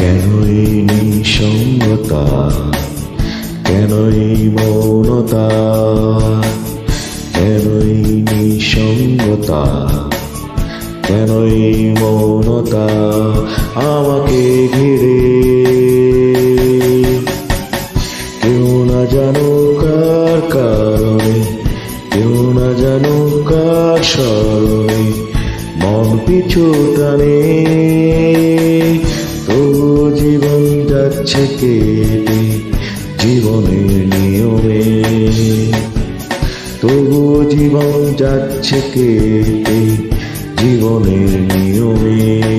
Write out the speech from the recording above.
কেন এই নিঃসঙ্গতা? কেন এই মৌনতা? কেন এই নিঃসঙ্গতা? কেন এই মৌনতা আমাকে ঘিরে? কেউ না জানো কার কারণে, কেউ না জানো কার স্মরণে, মন পিছু টানে। যাচ্ছে কেটে জীবনের নিয়মে তবু জীবন যাচ্ছে কেটে জীবনের নিয়মে